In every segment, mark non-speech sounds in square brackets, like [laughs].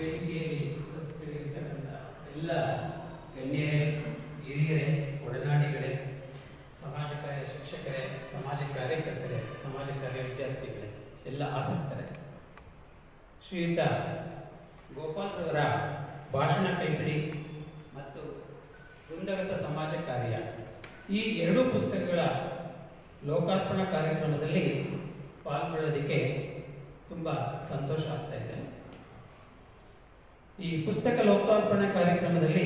ವೇದಿಕೆಯಲ್ಲಿ ಉಪಸ್ಥಿತರಿರ್ತಕ್ಕಂಥ ಎಲ್ಲ ಗಣ್ಯರೇ, ಹಿರಿಯರೇ, ಒಡನಾಡಿಗಳೇ ಸಮಾಜ ಕಾರ್ಯ ಶಿಕ್ಷಕರೇ, ಸಮಾಜ ಕಾರ್ಯಕರ್ತರೇ, ಸಮಾಜ ಕಾರ್ಯ ವಿದ್ಯಾರ್ಥಿಗಳೇ, ಎಲ್ಲ ಆಸಕ್ತರೇ. ಶ್ರೀಯುತ ಗೋಪಾಲ್ರವರ ಭಾಷಣ ಕೈಪಿಡಿ ಮತ್ತು ವೃಂದಗತ ಸಮಾಜ ಕಾರ್ಯ. ಈ ಎರಡೂ ಪುಸ್ತಕಗಳ ಲೋಕಾರ್ಪಣಾ ಕಾರ್ಯಕ್ರಮದಲ್ಲಿ ಪಾಲ್ಗೊಳ್ಳೋದಕ್ಕೆ ತುಂಬ ಸಂತೋಷ ಆಗ್ತಾ ಇದೆ. ಈ ಪುಸ್ತಕ ಲೋಕಾರ್ಪಣೆ ಕಾರ್ಯಕ್ರಮದಲ್ಲಿ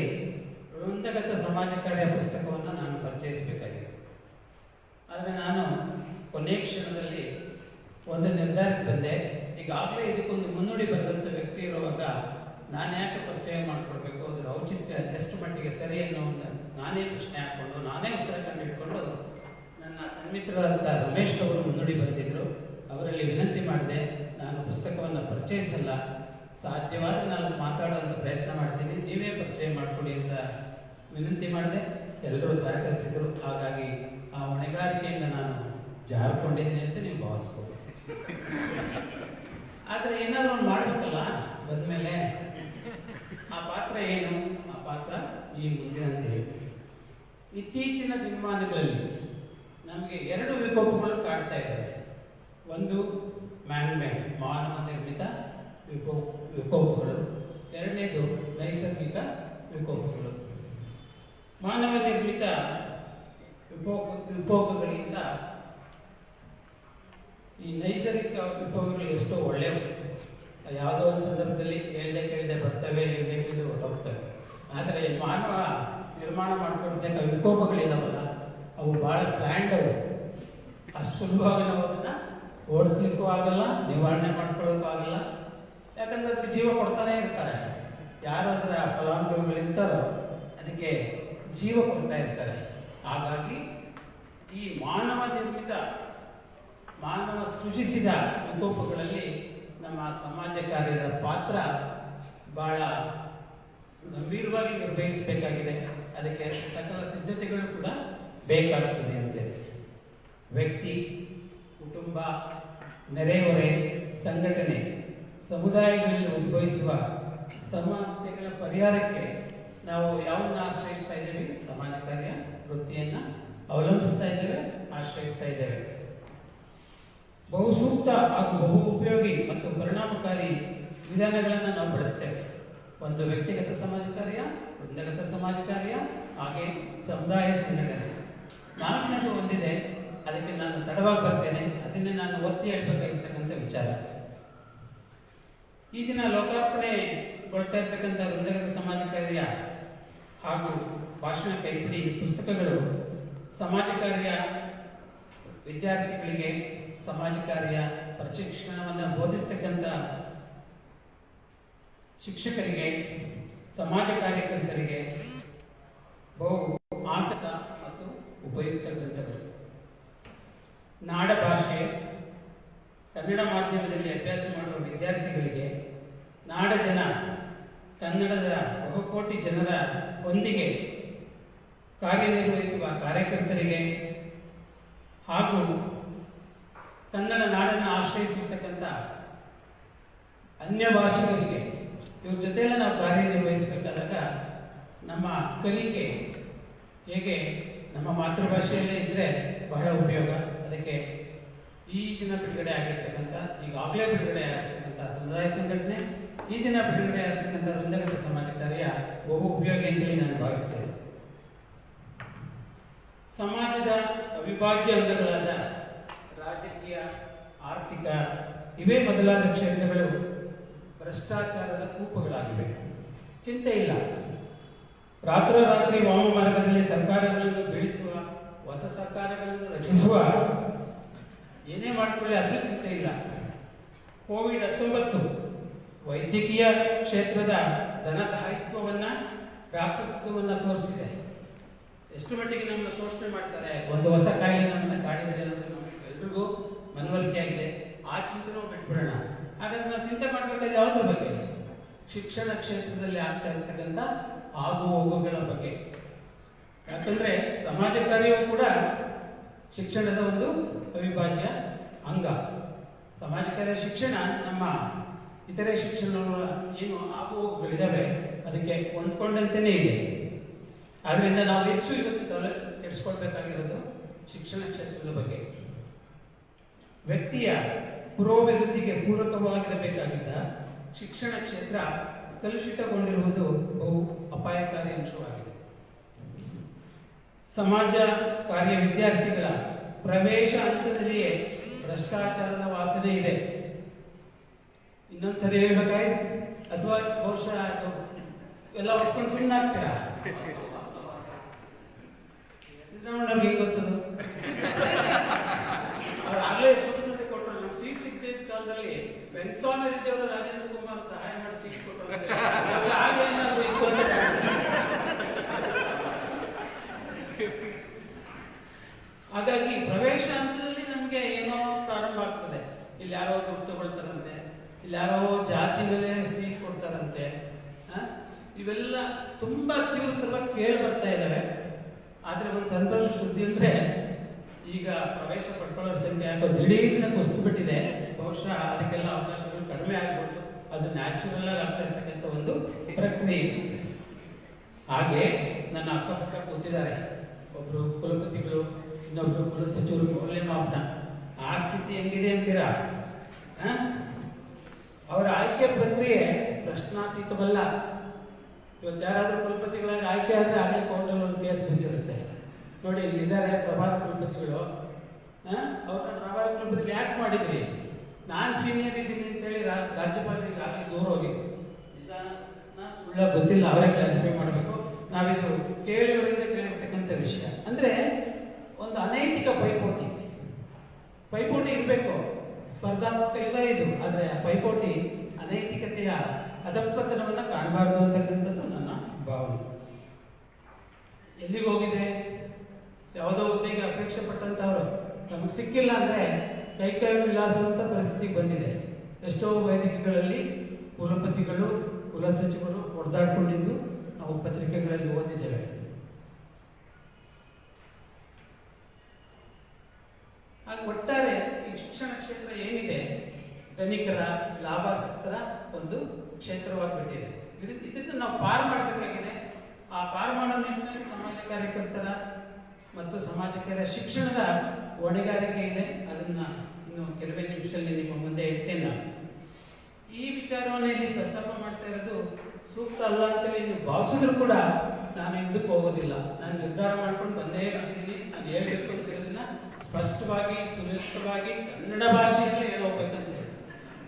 ವೃಂದಗತ ಸಮಾಜ ಕಾರ್ಯ ಪುಸ್ತಕವನ್ನು ನಾನು ಪರಿಚಯಿಸಬೇಕಾಗಿತ್ತು ಆದರೆ ನಾನು ಕೊನೆ ಕ್ಷಣದಲ್ಲಿ ಒಂದು ನಿರ್ಧಾರಕ್ಕೆ ಬಂದೆ. ಈಗಾಗಲೇ ಇದಕ್ಕೊಂದು ಮುನ್ನುಡಿ ಬಂದಂಥ ವ್ಯಕ್ತಿ ಇರುವಾಗ ನಾನು ಯಾಕೆ ಪರಿಚಯ ಮಾಡಿಕೊಡ್ಬೇಕು? ಅದರ ಔಚಿತ್ಯ ಎಷ್ಟು ಮಟ್ಟಿಗೆ ಸರಿ ಅನ್ನೋ ಒಂದು ನಾನೇ ಪ್ರಶ್ನೆ ಹಾಕ್ಕೊಂಡು, ನಾನೇ ಉತ್ತರ ಕಂಡಿಟ್ಕೊಂಡು ನನ್ನ ಸನ್ಮಿತ್ರರಾದಂಥ ರಮೇಶ್ ಅವರು ಮುನ್ನುಡಿ ಬಂದಿದ್ದರು ಅವರಲ್ಲಿ ವಿನಂತಿ ಮಾಡಿದೆ, ನಾನು ಪುಸ್ತಕವನ್ನು ಪರಿಚಯಿಸಲ್ಲ. ಸಾಧ್ಯವಾದರೆ ನಾನು ಮಾತಾಡುವಂಥ ಪ್ರಯತ್ನ ಮಾಡ್ತೀನಿ. ನೀವೇ ಪರಿಚಯ ಮಾಡಿಕೊಡಿ ಅಂತ ವಿನಂತಿ ಮಾಡಿದೆ. ಎಲ್ಲರೂ ಸಹಕರಿಸಿದರು. ಹಾಗಾಗಿ ಆ ಹೊಣೆಗಾರಿಕೆಯಿಂದ ನಾನು ಜಾರಿಕೊಂಡಿದ್ದೀನಿ ಅಂತ ನೀವು ಭಾವಿಸ್ಬೋದು. ಆದರೆ ಏನಾದರೂ ಒಂದು ಮಾಡಬೇಕಲ್ಲ? ಬಂದಮೇಲೆ ಆ ಪಾತ್ರ ಏನು? ಆ ಪಾತ್ರ ಈ ಮುಂದಿನಂತೆ ಇತ್ತೀಚಿನ ದಿನಮಾನಗಳಲ್ಲಿ ನಮಗೆ ಎರಡು ವಿಕೋಪಗಳು ಕಾಡ್ತಾ ಇದ್ದಾವೆ. ಒಂದು ಮ್ಯಾನ್ ಮೇಡ್, ಮಾನವ ನಿರ್ಮಿತ ವಿಕೋ ವಿಕೋಪಗಳು. ಎರಡನೇದು ನೈಸರ್ಗಿಕ ವಿಕೋಪಗಳು. ಮಾನವ ನಿರ್ಮಿತ ವಿಕೋಪ ವಿಕೋಪಗಳಿಂದ ಈ ನೈಸರ್ಗಿಕ ವಿಕೋಪಗಳು ಎಷ್ಟೋ ಒಳ್ಳೆಯವು ಯಾವುದೋ ಒಂದು ಸಂದರ್ಭದಲ್ಲಿ ಕೇಳದೆ ಕೇಳದೆ ಬರ್ತವೆ, ಹೇಳ್ದೆ ಕೇಳದೆ ಹೊರಟೋಗ್ತವೆ. ಆದರೆ ಮಾನವ ನಿರ್ಮಾಣ ಮಾಡ್ಕೊಂಡಿದ್ದಾಗ ವಿಕೋಪಗಳಿದಾವಲ್ಲ, ಅವು ಭಾಳ ಪ್ಲ್ಯಾಂಡ್ ಅವು. ಅಷ್ಟು ಸುಲಭವಾಗಿ ನಾವು ಅದನ್ನು ಓಡಿಸ್ಲಿಕ್ಕೂ ಆಗಲ್ಲ, ನಿವಾರಣೆ ಮಾಡ್ಕೊಳ್ಳೋಕ್ಕೂ ಆಗಲ್ಲ. ಯಾಕಂದ್ರೆ ಅದಕ್ಕೆ ಜೀವ ಕೊಡ್ತಾನೆ ಇರ್ತಾರೆ. ಯಾರು ಅದರ ಫಲಾನುಭವಿಗಳು ಇರ್ತಾರೋ ಅದಕ್ಕೆ ಜೀವ ಕೊಡ್ತಾ ಇರ್ತಾರೆ. ಹಾಗಾಗಿ ಈ ಮಾನವ ನಿರ್ಮಿತ, ಮಾನವ ಸೃಜಿಸಿದ ವಿಕೋಪಗಳಲ್ಲಿ ನಮ್ಮ ಸಮಾಜ ಕಾರ್ಯದ ಪಾತ್ರ ಬಹಳ ಗಂಭೀರವಾಗಿ ನಿರ್ವಹಿಸಬೇಕಾಗಿದೆ. ಅದಕ್ಕೆ ಸಕಲ ಸಿದ್ಧತೆಗಳು ಕೂಡ ಬೇಕಾಗ್ತದೆ ಅಂತೇಳಿ ವ್ಯಕ್ತಿ, ಕುಟುಂಬ, ನೆರೆಹೊರೆ, ಸಂಘಟನೆ ಸಮುದಾಯಗಳಲ್ಲಿ ಉದ್ಭವಿಸುವ ಸಮಸ್ಯೆಗಳ ಪರಿಹಾರಕ್ಕೆ ನಾವು ಯಾವನ್ನ ಆಶ್ರಯಿಸ್ತಾ ಇದ್ದೇವೆ? ಸಮಾಜ ಕಾರ್ಯ ವೃತ್ತಿಯನ್ನ ಅವಲಂಬಿಸ್ತಾ ಇದ್ದೇವೆ, ಆಶ್ರಯಿಸ್ತಾ ಇದ್ದೇವೆ. ಬಹು ಸೂಕ್ತ ಹಾಗೂ ಬಹು ಉಪಯೋಗಿ ಮತ್ತು ಪರಿಣಾಮಕಾರಿ ವಿಧಾನಗಳನ್ನು ನಾವು ಬಳಸ್ತೇವೆ. ಒಂದು ವ್ಯಕ್ತಿಗತ ಸಮಾಜ ಕಾರ್ಯ ವೃಂದಗತ ಸಮಾಜ ಕಾರ್ಯ ಹಾಗೆ ಸಮುದಾಯ ಸಂಘಟನೆ. ನಾಲ್ಕನೇದು ಒಂದಿದೆ, ಅದಕ್ಕೆ ನಾನು ತಡವಾಗಿ ಬರ್ತೇನೆ, ಅದನ್ನೇ ನಾನು ಒತ್ತಿ ಹೇಳ್ಬೇಕಾಗಿರ್ತಕ್ಕಂಥ ವಿಚಾರ. ಈ ದಿನ ಇರ್ತಕ್ಕಂಥ ವೃಂದಗದ ಸಮಾಜ ಕಾರ್ಯ ಹಾಗೂ ಭಾಷಣ ಕೈಪಿಡಿ ಪುಸ್ತಕಗಳು ಸಮಾಜ ಕಾರ್ಯ ವಿದ್ಯಾರ್ಥಿಗಳಿಗೆ ಸಮಾಜ ಕಾರ್ಯ ಪ್ರಶಿಕ್ಷಣವನ್ನು ಬೋಧಿಸ್ತಕ್ಕಂಥ ಶಿಕ್ಷಕರಿಗೆ, ಸಮಾಜ ಕಾರ್ಯಕರ್ತರಿಗೆ ಬಹು ಆಸಕ್ತ ಮತ್ತು ಉಪಯುಕ್ತ ಗ್ರಂಥಗಳು. ನಾಡ ಭಾಷೆ ಕನ್ನಡ ಮಾಧ್ಯಮದಲ್ಲಿ ಅಭ್ಯಾಸ ಮಾಡುವ ವಿದ್ಯಾರ್ಥಿಗಳಿಗೆ ನಾಡ ಜನ ಕನ್ನಡದ ಬಹುಕೋಟಿ ಜನರ ಒಂದಿಗೆ ಕಾರ್ಯನಿರ್ವಹಿಸುವ ಕಾರ್ಯಕರ್ತರಿಗೆ ಹಾಗೂ ಕನ್ನಡ ನಾಡನ್ನು ಆಶ್ರಯಿಸಿರ್ತಕ್ಕಂಥ ಅನ್ಯ ಭಾಷೆಗಳಿಗೆ ಇವ್ರ ಜೊತೆಯಲ್ಲ ನಾವು ಕಾರ್ಯನಿರ್ವಹಿಸಬೇಕಾದಾಗ ನಮ್ಮ ಕಲಿಕೆ ಹೇಗೆ ನಮ್ಮ ಮಾತೃಭಾಷೆಯಲ್ಲೇ ಇದ್ದರೆ ಬಹಳ ಉಪಯೋಗ. ಅದಕ್ಕೆ ಈ ದಿನ ಬಿಡುಗಡೆ ಆಗಿರ್ತಕ್ಕಂಥ, ಈಗಾಗಲೇ ಬಿಡುಗಡೆ ಆಗಿರ್ತಕ್ಕಂಥ ಸಮುದಾಯ ಸಂಘಟನೆ ಈ ದಿನ ಬಿಡುಗಡೆ ಆಗಿರ್ತಕ್ಕಂಥ ವೃಂದಗತ ಸಮಾಜ ಕಾರ್ಯ ಬಹು ಉಪಯೋಗಿ ಅಂತೇಳಿ ನಾನು ಭಾವಿಸ್ತೇನೆ. ಸಮಾಜದ ಅವಿಭಾಜ್ಯ ಅಂಗಗಳಾದ ರಾಜಕೀಯ, ಆರ್ಥಿಕ, ಇವೇ ಮೊದಲಾದ ಕ್ಷೇತ್ರಗಳು ಭ್ರಷ್ಟಾಚಾರದ ಕೂಪಗಳಾಗಿವೆ. ಚಿಂತೆ ಇಲ್ಲ. ರಾತ್ರೋರಾತ್ರಿ ವಾಮ ಮಾರ್ಗದಲ್ಲಿ ಸರ್ಕಾರಗಳನ್ನು ಬೀಳಿಸುವ, ಹೊಸ ಸರ್ಕಾರಗಳನ್ನು ರಚಿಸುವ, ಏನೇ ಮಾಡಿಕೊಳ್ಳಿ ಅದು ಚಿಂತೆ ಇಲ್ಲ. ಕೋವಿಡ್ ಹತ್ತೊಂಬತ್ತು ವೈದ್ಯಕೀಯ ಕ್ಷೇತ್ರದ ಧನದಾಯಿತ್ವವನ್ನು ರಾಕ್ಷಸತ್ವವನ್ನ ತೋರಿಸಿದೆ. ಎಷ್ಟು ಮಟ್ಟಿಗೆ ನಮ್ಮನ್ನು ಶೋಷಣೆ ಮಾಡ್ತಾರೆ? ಒಂದು ಹೊಸ ಕಾಯಿಲೆ ನಮ್ಮನ್ನ ಕಾಡಿದೆ ಅನ್ನೋದು ನಮಗೆ ಎಲ್ರಿಗೂ ಮನವರಿಕೆ ಆಗಿದೆ ಆ ಚಿಂತನೆ ಬಿಟ್ಬಿಡೋಣ. ಹಾಗಾದ್ರೆ ನಾವು ಚಿಂತೆ ಮಾಡಬೇಕಾದ್ರೆ ಯಾವುದ್ರ ಬಗ್ಗೆ? ಶಿಕ್ಷಣ ಕ್ಷೇತ್ರದಲ್ಲಿ ಆಗ್ತಾ ಇರ್ತಕ್ಕಂಥ ಆಗು ಹೋಗುಗಳ ಬಗ್ಗೆ. ಯಾಕಂದ್ರೆ ಸಮಾಜ ಕಾರ್ಯವು ಕೂಡ ಶಿಕ್ಷಣದ ಒಂದು ಅವಿಭಾಜ್ಯ ಅಂಗ. ಸಮಾಜ ಕಾರ್ಯ ಶಿಕ್ಷಣ ನಮ್ಮ ಇತರೆ ಶಿಕ್ಷಣಗಳು ಏನು ಆಗುವುಗಳಿದ್ದಾವೆ ಅದಕ್ಕೆ ಹೊಂದ್ಕೊಂಡಂತೆಯೇ ಇದೆ. ಆದ್ದರಿಂದ ನಾವು ಹೆಚ್ಚು ಇವತ್ತು ತಲೆ ಕೆಡಿಸ್ಕೊಳ್ಬೇಕಾಗಿರೋದು ಶಿಕ್ಷಣ ಕ್ಷೇತ್ರದ ಬಗ್ಗೆ. ವ್ಯಕ್ತಿಯ ಪುರೋಭಿವೃದ್ಧಿಗೆ ಪೂರಕವಾಗಿರಬೇಕಾಗಿದ್ದ ಶಿಕ್ಷಣ ಕ್ಷೇತ್ರ ಕಲುಷಿತಗೊಂಡಿರುವುದು ಬಹು ಅಪಾಯಕಾರಿ ಅಂಶವಾಗಿದೆ. ಸಮಾಜ ಕಾರ್ಯ ವಿದ್ಯಾರ್ಥಿಗಳ ಪ್ರವೇಶ ಹಂತದಲ್ಲಿಯೇ ಭ್ರಷ್ಟಾಚಾರದ ವಾಸನೆ ಇದೆ. ಇನ್ನೊಂದ್ಸರಿ ಹೇಳ್ಬೇಕಾಯ್ ಅಥವಾ ಬಹುಶಃ ಎಲ್ಲ ಒಪ್ಕೊಂಡು ಸುಣ್ಣ ಸಿದ್ದರಾಮಯ್ಯವ್ರಿಗೆ ಹೆಂಗ್ ಗೊತ್ತದು? ಅವ್ರು ಆಗ್ಲೇ ಸೂಕ್ಷ್ಮತೆ ಕೊಟ್ಟರು. ನಮ್ಗೆ ಸೀಟ್ ಸಿಗದಿದ್ದ ಕಾಲದಲ್ಲಿ ವೆಂಕಸ್ವಾಮಿ ರೆಡ್ಡಿ ಅವರು ರಾಜೇಂದ್ರ ಕುಮಾರ್ ಸಹಾಯ ಮಾಡಿ ಸೀಟ್ ಕೊಟ್ಟರು ಅಂತ ಹೇಳಿ. ಬಹುಶಃ ಆಗ ಏನಾದ್ರು ಇತ್ತು ಅಂತ ಹಾಗಾಗಿ ಪ್ರವೇಶ ಹಂತದಲ್ಲಿ ನಮಗೆ ಏನೋ ಪ್ರಾರಂಭ ಆಗ್ತದೆ. ಇಲ್ಲಿ ಯಾರೋ ದುಡ್ಡು ತಗೊಳ್ತಾರಂತೆ ಇಲ್ಲಿ ಯಾರೋ ಜಾತಿ ಮೇಲೆ ಸೀಟ್ ಕೊಡ್ತಾರಂತೆ ಇವೆಲ್ಲ ತುಂಬಾ ತೀವ್ರವಾಗಿ ಕೇಳಿ ಬರ್ತಾ ಇದ್ದಾವೆ ಆದ್ರೆ ಒಂದು ಸಂತೋಷ ಸುದ್ದಿ ಅಂದ್ರೆ, ಈಗ ಪ್ರವೇಶ ಪಡ್ಕೊಳ್ಳೋ ಸಂಖ್ಯೆ ಯಾಕೋ ದಿಢೀರ್ನ ಕುಸಿದು ಬಿಟ್ಟಿದೆ. ಬಹುಶಃ ಅದಕ್ಕೆಲ್ಲ ಅವಕಾಶಗಳು ಕಡಿಮೆ ಆಗ್ಬೋದು. ಅದು ನ್ಯಾಚುರಲ್ ಆಗಿ ಆಗ್ತಾ ಇರ್ತಕ್ಕಂಥ ಒಂದು ಪ್ರಕ್ರಿಯೆ ಹಾಗೆ ನನ್ನ ಅಕ್ಕಪಕ್ಕ ಕೂತಿದ್ದಾರೆ. ಒಬ್ರು ಕುಲಪತಿಗಳು, ಇನ್ನೊಬ್ರು ಕುಲಸಚಿವರು ಮೌಲ್ಯಮಾಪನ. ಆ ಸ್ಥಿತಿ ಹೆಂಗಿದೆ ಅಂತೀರಾ? ಅವರ ಆಯ್ಕೆ ಪ್ರಕ್ರಿಯೆ ಪ್ರಶ್ನಾತೀತವಲ್ಲ. ಇವತ್ತು ಯಾರಾದರೂ ಕುಲಪತಿಗಳಾಗಿ ಆಯ್ಕೆ ಆದರೆ ಆಗಲೇ ಕೋರ್ಟಲ್ಲಿ ಒಂದು ಕೇಸ್ ಬಿದ್ದಿರುತ್ತೆ ನೋಡಿ ಇಲ್ಲಿದ್ದಾರೆ ಪ್ರಭಾರ ಕುಲಪತಿಗಳು. ಅವ್ರನ್ನ ಪ್ರಭಾರ ಕುಲಪತಿಗಳು ಯಾಕೆ ಮಾಡಿದ್ರಿ? ನಾನು ಸೀನಿಯರ್ ಇದ್ದೀನಿ ಅಂತೇಳಿ ರಾಜ್ಯಪಾಲರಿಗೆ ಆಗಲಿ ದೂರ ಹೋಗಿ ನಿಜಾನ ಸುಳ್ಳ ಗೊತ್ತಿಲ್ಲ ಅವರೇ ಕ್ಲಾರಿಫೈ ಮಾಡಬೇಕು. ನಾವಿದು ಕೇಳಿಯವರಿಂದ ಕೇಳಿರ್ತಕ್ಕಂಥ ವಿಷಯ. ಅಂದರೆ ಒಂದು ಅನೈತಿಕ ಪೈಪೋಟಿ. ಪೈಪೋಟಿ ಇರಬೇಕು. ಸ್ಪರ್ಧಾತ್ಮಕ ಇದು. ಆದರೆ ಪೈಪೋಟಿ ಅನೈತಿಕತೆಯ ಅಧಪತನವನ್ನ ಕಾಣಬಾರದು ಅಂತಕ್ಕಂಥದ್ದು ನನ್ನ ಭಾವನೆ. ಎಲ್ಲಿಗೆ ಹೋಗಿದೆ? ಯಾವುದೋ ಹುದ್ದೆಗೆ ಅಪೇಕ್ಷೆ ಪಟ್ಟಂತವ್ರು. ನಮಗೆ ಸಿಕ್ಕಿಲ್ಲ ಅಂದ್ರೆ ಕೈಕಾಯ ಕೈ ಪರಿಸ್ಥಿತಿ ಬಂದಿದೆ. ಎಷ್ಟೋ ವೇದಿಕೆಗಳಲ್ಲಿ ಕುಲಪತಿಗಳು ಕುಲಸಚಿವರು ಹೊಡೆದಾಡ್ಕೊಂಡಿದ್ದು ನಾವು ಪತ್ರಿಕೆಗಳಲ್ಲಿ ಓದಿದ್ದೇವೆ. ಹಾಗೆ ಒಟ್ಟಾರೆ ಈ ಶಿಕ್ಷಣ ಏನಿದೆ? ಧನಿಕರ ಲಾಭಾಸಕ್ತರ ಒಂದು ಕ್ಷೇತ್ರವಾಗಿಬಿಟ್ಟಿದೆ ಇದು ಇದನ್ನು ನಾವು ಪಾರು ಮಾಡಬೇಕಾಗಿದೆ. ಆ ಪಾರು ಮಾಡೋ ನಿಟ್ಟಿನಲ್ಲಿ ಸಮಾಜ ಕಾರ್ಯಕರ್ತರ ಮತ್ತು ಸಮಾಜಕ್ಕೆ ಶಿಕ್ಷಣದ ಹೊಣೆಗಾರಿಕೆ ಇದೆ. ಅದನ್ನ ಇನ್ನು ಕೆಲವೇ ನಿಮಿಷದಲ್ಲಿ ನಿಮ್ಮ ಮುಂದೆ ಇಡ್ತೇನೆ ನಾನು. ಈ ವಿಚಾರವನ್ನು ಇಲ್ಲಿ ಪ್ರಸ್ತಾಪ ಮಾಡ್ತಾ ಇರೋದು ಸೂಕ್ತ ಅಲ್ಲ ಅಂತೇಳಿ ನೀವು ಭಾವಿಸಿದ್ರು ಕೂಡ ನಾನು ಇದಕ್ಕೆ ಹೋಗೋದಿಲ್ಲ. ನಾನು ನಿರ್ಧಾರ ಮಾಡ್ಕೊಂಡು ಬಂದೇ ಬರ್ತೀನಿ. ನಾನು ಹೇಳ್ಬೇಕು ಅಂತ ಸ್ಪಷ್ಟವಾಗಿ ಸುನಿಶ್ಚಿತವಾಗಿ ಕನ್ನಡ ಭಾಷೆಯಲ್ಲೇ ಹೇಳೋಗ್ಬೇಕಂತ ಹೇಳಿ.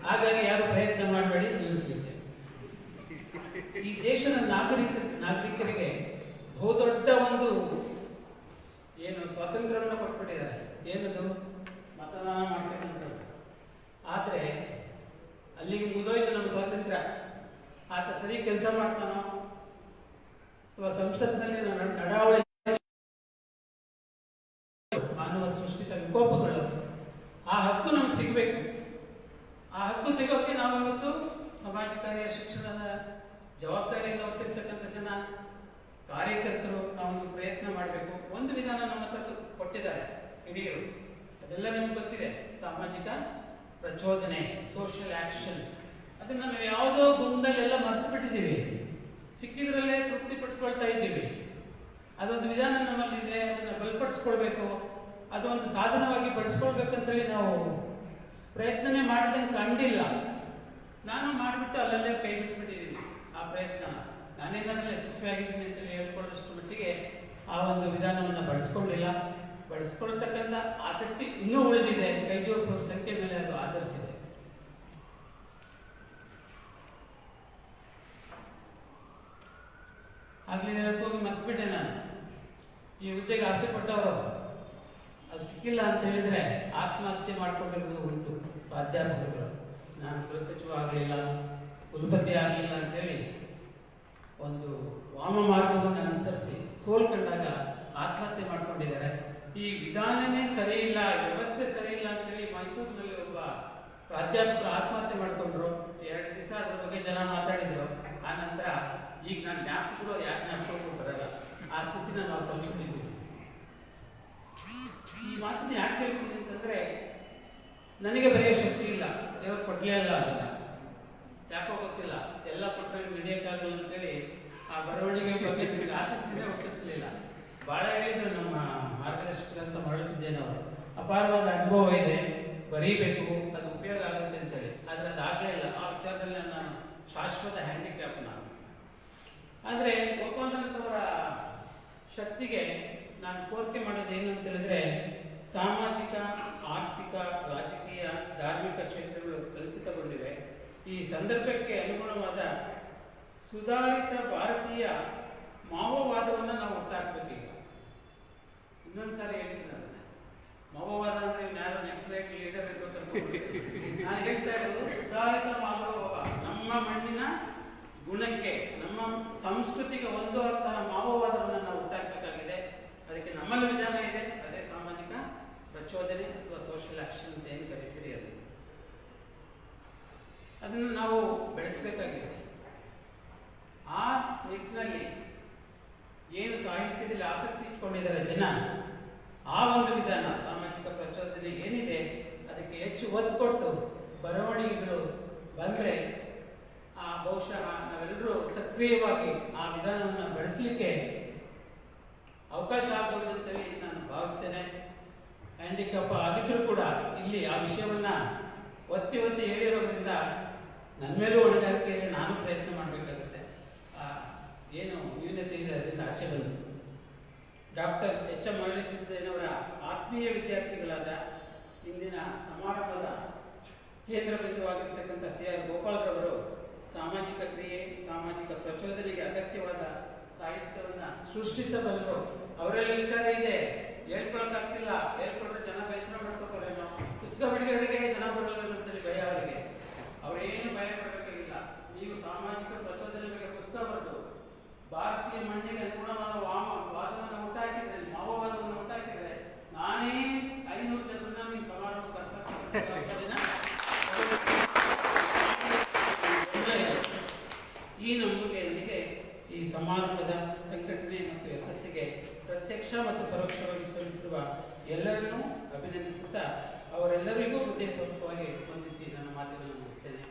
ಹಾಗಾಗಿ ಯಾರು ಪ್ರಯತ್ನ ಮಾಡಬೇಡಿ ನಿಲ್ಲಿಸಲಿಕ್ಕೆ ಈ ದೇಶದ ನಾಗರಿಕ ನಾಗರಿಕರಿಗೆ ಬಹುದೊಡ್ಡ ಒಂದು ಏನು ಸ್ವಾತಂತ್ರ್ಯವನ್ನು ಕೊಟ್ಬಿಟ್ಟಿದ್ದಾರೆ. ಏನದು? ಮತದಾನ ಮಾಡ್ತಕ್ಕಂಥದ್ದು. ಆದರೆ ಅಲ್ಲಿಗೆ ಮುಗಿದೋಯ್ತು ನಮ್ಮ ಸ್ವಾತಂತ್ರ್ಯ. ಆತ ಸರಿ ಕೆಲಸ ಮಾಡ್ತಾನೋ? ಅಥವಾ ಸಂಸತ್ನಲ್ಲಿ ನಾನು ನಡಾವಳಿ ಮಾನವ ಸೃಷ್ಟಿತ ವಿಕೋಪಗಳು ಆ ಹಕ್ಕು ನಮ್ಗೆ ಸಿಗಬೇಕು ಆ ಹಕ್ಕು ಸಿಗೋಕೆ ನಾವು ಇವತ್ತು ಸಮಾಜ ಕಾರ್ಯ ಶಿಕ್ಷಣದ ಜವಾಬ್ದಾರಿಯನ್ನು ಹೊತ್ತಿರ್ತಕ್ಕಂಥ ಜನ ಕಾರ್ಯಕರ್ತರು ನಾವೊಂದು ಪ್ರಯತ್ನ ಮಾಡಬೇಕು ಒಂದು ವಿಧಾನ ನಮ್ಮ ಹತ್ರ ಕೊಟ್ಟಿದ್ದಾರೆ ಹಿರಿಯರು ಅದೆಲ್ಲ ನಿಮ್ಗೆ ಗೊತ್ತಿದೆ. ಸಾಮಾಜಿಕ ಪ್ರಚೋದನೆ ಸೋಷಿಯಲ್ ಆಕ್ಷನ್ ಅದನ್ನ ನಾವು ಯಾವುದೋ ಗುಂಡಲ್ಲೆಲ್ಲ ಮರೆತು ಬಿಟ್ಟಿದ್ದೀವಿ ಸಿಕ್ಕಿದ್ರಲ್ಲೇ ತೃಪ್ತಿ ಪಟ್ಕೊಳ್ತಾ ಇದ್ದೀವಿ. ಅದೊಂದು ವಿಧಾನ ನಮ್ಮಲ್ಲಿ ಇದೆ, ಅದನ್ನ ಬಲಪಡಿಸ್ಕೊಳ್ಬೇಕು. ಅದೊಂದು ಸಾಧನವಾಗಿ ಬಳಸ್ಕೊಳ್ಬೇಕಂತೇಳಿ ನಾವು ಪ್ರಯತ್ನನೇ ಮಾಡಿದಂಗೆ ಕಂಡಿಲ್ಲ. ನಾನು ಮಾಡಿಬಿಟ್ಟು ಅಲ್ಲಲ್ಲೇ ಕೈ ಬಿಟ್ಬಿಟ್ಟಿದ್ದೀನಿ ಆ ಪ್ರಯತ್ನ. ನಾನೇನಾದ್ರೂ ಯಶಸ್ವಿ ಆಗಿದ್ದೀನಿ ಅಂತೇಳಿ ಹೇಳ್ಕೊಳ್ಳೋಷ್ಟು ಮಟ್ಟಿಗೆ ಆ ಒಂದು ವಿಧಾನವನ್ನು ಬಳಸ್ಕೊಂಡಿಲ್ಲ. ಬಳಸ್ಕೊಳ್ತಕ್ಕಂಥ ಆಸಕ್ತಿ ಇನ್ನೂ ಉಳಿದಿದೆ. ಕೈ ಜೋಡಿಸುವ ಸಂಖ್ಯೆ ಮೇಲೆ ಅದು ಆಧರಿಸಿದೆ. ಆಗ್ಲೇ ಹೋಗಿ ಮತ್ಬಿಟ್ಟೆ ನಾನು. ಈ ಹುದ್ದೆಗೆ ಆಸೆ ಪಟ್ಟವರು, ಅದು ಸಿಕ್ಕಿಲ್ಲ ಅಂತ ಹೇಳಿದ್ರೆ ಆತ್ಮಹತ್ಯೆ ಮಾಡ್ಕೊಂಡಿರೋದು ಉಂಟು. ಪ್ರಾಧ್ಯಾಪಕರು, ನಾನು ಕುಲಸಚಿವ ಆಗಲಿಲ್ಲ, ಕುಲಪತಿ ಆಗಲಿಲ್ಲ ಅಂತೇಳಿ ಒಂದು ವಾಮ ಮಾರ್ಗವನ್ನು ಅನುಸರಿಸಿ ಸೋಲ್ಕೊಂಡಾಗ ಆತ್ಮಹತ್ಯೆ ಮಾಡ್ಕೊಂಡಿದ್ದಾರೆ. ಈ ವಿಧಾನನೇ ಸರಿ ಇಲ್ಲ ವ್ಯವಸ್ಥೆ ಸರಿ ಇಲ್ಲ ಅಂತೇಳಿ ಮೈಸೂರಿನಲ್ಲಿ ಒಬ್ಬ ಪ್ರಾಧ್ಯಾಪಕರು ಆತ್ಮಹತ್ಯೆ ಮಾಡಿಕೊಂಡ್ರು. ಎರಡು ದಿವಸ ಅದ್ರ ಬಗ್ಗೆ ಜನ ಮಾತಾಡಿದ್ರು. ಆ ನಂತರ ಈಗ ನಾನು ಜ್ಞಾಪಿಸಿದ್ರು ಯಾಕೆ ಜ್ಞಾಪಿಸ್ಕೊಂಡು ಬರಲ್ಲ ಆ ಸ್ಥಿತಿನ ನಾವು ತಲುಪಿದ್ದೀವಿ ಈ ಮಾತನ್ನ ಯಾಕೆ ಹೇಳ್ತೀನಿ ಅಂತಂದ್ರೆ, ನನಗೆ ಬರೆಯೋ ಶಕ್ತಿ ಇಲ್ಲ. ದೇವರು ಕೊಡ್ಲೇ ಅಲ್ಲ ಅದನ್ನ. ಯಾಕೋ ಗೊತ್ತಿಲ್ಲ. ಎಲ್ಲ ಕೊಟ್ಟರೆ ಹಿಡಿಯೋಕ್ಕಾಗಲ್ಲ ಅಂತೇಳಿ ಆ ಬರವಣಿಗೆ ಬಗ್ಗೆ ನಿಮಗೆ ಆಸಕ್ತಿನೇ ಹುಟ್ಟಿಸಲಿಲ್ಲ. ಬಹಳ ಹೇಳಿದ್ರು ನಮ್ಮ ಮಾರ್ಗದರ್ಶಕರಂತ ಮರಳಿಸಿದ್ದೇನವರು ಅಪಾರವಾದ ಅನುಭವ ಇದೆ, ಬರೀಬೇಕು, ಅದು ಉಪಯೋಗ ಆಗುತ್ತೆ ಅಂತೇಳಿ. ಆದ್ರೆ ಆಗಲೇ ಇಲ್ಲ. ಆ ವಿಚಾರದಲ್ಲಿ ನನ್ನ ಶಾಶ್ವತ ಹ್ಯಾಂಡಿಕ್ಯಾಪ್ ನಾನು. ಆದರೆ ಗೋಪಾಲನಂತವರ ಶಕ್ತಿಗೆ ನಾನು ಕೋರಿಕೆ ಮಾಡೋದು ಏನು ಅಂತ ಹೇಳಿದ್ರೆ, ಸಾಮಾಜಿಕ, ಆರ್ಥಿಕ, ರಾಜಕೀಯ, ಧಾರ್ಮಿಕ ಕ್ಷೇತ್ರಗಳು ಕಲುಷಿತಗೊಂಡಿವೆ. ಈ ಸಂದರ್ಭಕ್ಕೆ ಅನುಗುಣವಾದ ಸುಧಾರಿತ ಭಾರತೀಯ ಮಾವೋವಾದವನ್ನು ನಾವು ಹುಟ್ಟಾಕ್ಬೇಕೀಗ. ಇನ್ನೊಂದ್ಸಾರಿ ಹೇಳ್ತೀನಿ ಅದನ್ನ. ಮಾವೋವಾದ ಅಂದ್ರೆ ಯಾರು? ನೆಕ್ಸ್ಟ್ ಲೈಫ್ ಲೀಡರ್ ಇರ್ಬೇಕು. ನಾನು ಹೇಳ್ತಾ ಇರೋದು ಸುಧಾರಿತ ಮಾವೋವಾದ ನಮ್ಮ ಮಣ್ಣಿನ ಗುಣಕ್ಕೆ, ನಮ್ಮ ಸಂಸ್ಕೃತಿಗೆ ಹೊಂದುವಂತಹ ಮಾವೋವಾದವನ್ನು ನಾವು ಹುಟ್ಟಾಕಬೇಕಾಗಿದೆ. ಅದಕ್ಕೆ ನಮ್ಮಲ್ಲಿ ವಿಧಾನ ಇದೆ. ಅದೇ ಸಾಮಾಜಿಕ ಪ್ರಚೋದನೆ ಅಥವಾ ಸೋಷಿಯಲ್ ಆಕ್ಷನ್ ಅಂತ ಏನು ಕರಿತೀರಿ ಅದು. ಅದನ್ನು ನಾವು ಬೆಳೆಸಬೇಕಾಗಿದೆ. ಆ ನಿಟ್ಟಿನಲ್ಲಿ ಏನು ಸಾಹಿತ್ಯದಲ್ಲಿ ಆಸಕ್ತಿ ಇಟ್ಕೊಂಡಿದ್ದಾರೆ ಜನ, ಆ ಒಂದು ವಿಧಾನ, ಸಾಮಾಜಿಕ ಪ್ರಚೋದನೆ ಏನಿದೆ, ಅದಕ್ಕೆ ಹೆಚ್ಚು ಒತ್ತು ಕೊಟ್ಟು ಬರವಣಿಗೆಗಳು ಬಂದರೆ, ಆ ಬಹುಶಃ ನಾವೆಲ್ಲರೂ ಸಕ್ರಿಯವಾಗಿ ಆ ವಿಧಾನವನ್ನು ಬೆಳೆಸಲಿಕ್ಕೆ ಅವಕಾಶ ಆಗ್ಬೋದು ಅಂತೇಳಿ ನಾನು ಭಾವಿಸ್ತೇನೆ. ಹ್ಯಾಂಡಿಕ್ಯಾಪ್ ಆಗಿದ್ರೂ ಕೂಡ ಇಲ್ಲಿ ಆ ವಿಷಯವನ್ನು ಒತ್ತಿ ಒತ್ತಿ ಹೇಳಿರೋದ್ರಿಂದ ನನ್ನ ಮೇಲೂ ಹೊಣೆಗಾರಿಕೆ ಇದೆ ನಾನು ಪ್ರಯತ್ನ ಮಾಡಬೇಕಾಗುತ್ತೆ ಏನು ನ್ಯೂನತೆ ಇದೆ ಅದರಿಂದ ಆಚೆ ಬಂದರು ಡಾಕ್ಟರ್ ಎಚ್ ಎಂ ಮರಳಿಸಿದ್ದೇನವರ ಆತ್ಮೀಯ ವಿದ್ಯಾರ್ಥಿಗಳಾದ ಇಂದಿನ ಸಮಾರಂಭದ ಕೇಂದ್ರ ಬಿಂದುವಾಗಿರ್ತಕ್ಕಂಥ ಸಿ ಆರ್ ಗೋಪಾಲ್ರವರು ಸಾಮಾಜಿಕ ಕ್ರಿಯೆ, ಸಾಮಾಜಿಕ ಪ್ರಚೋದನೆಗೆ ಅಗತ್ಯವಾದ ಸಾಹಿತ್ಯವನ್ನು ಸೃಷ್ಟಿಸಬಲ್ಲರು. ಅವರಲ್ಲಿ ವಿಚಾರ ಇದೆ. ಹೇಳ್ಕೊಳಕ್ಕಾಗ್ತಿಲ್ಲ. ಹೇಳ್ಕೊಂಡ್ರೆ ಜನ ಬೇಸರ ಮಾಡ್ಕೋತಾರೆ. ನಾವು ಪುಸ್ತಕ ಬಿಡುಗಡೆಗೆ ಜನ ಬರಲ್ಲ ಅಂತೇಳಿ ಭಯ ಅವರಿಗೆ. ಅವರೇನು ಭಯ ಪಡಬೇಕಾಗಿಲ್ಲ. ನೀವು ಸಾಮಾಜಿಕ ಪ್ರಚೋದನೆ ಬಗ್ಗೆ ಪುಸ್ತಕ ಬರೆದು ಭಾರತೀಯ ಮಣ್ಣಿಗೆ ಅನುಗುಣವಾದ ವಾಮ ವಾದವನ್ನು ಹುಟ್ಟಾಕಿದ್ರೆ ಮಾವೋವಾದವನ್ನು ಹುಟ್ಟಾಕಿದ್ರೆ ನಾನೇ ಐನೂರು ಜನರನ್ನ ನೀವು ಸಮಾರಂಭ [laughs] ಈ ನಂಬಿಕೆಯೊಂದಿಗೆ ಈ ಸಮಾರಂಭದ ಸಂಘಟನೆ ಮತ್ತು ಯಶಸ್ಸಿಗೆ ಪ್ರತ್ಯಕ್ಷ ಮತ್ತು ಪರೋಕ್ಷವಾಗಿ ಶ್ರಮಿಸಿರುವ ಎಲ್ಲರನ್ನೂ ಅಭಿನಂದಿಸುತ್ತಾ ಅವರೆಲ್ಲರಿಗೂ ಹೃದಯಪೂರ್ವಕವಾಗಿ ವಂದಿಸಿ ನನ್ನ ಮಾತುಗಳನ್ನು ಮುಗಿಸ್ತೇನೆ.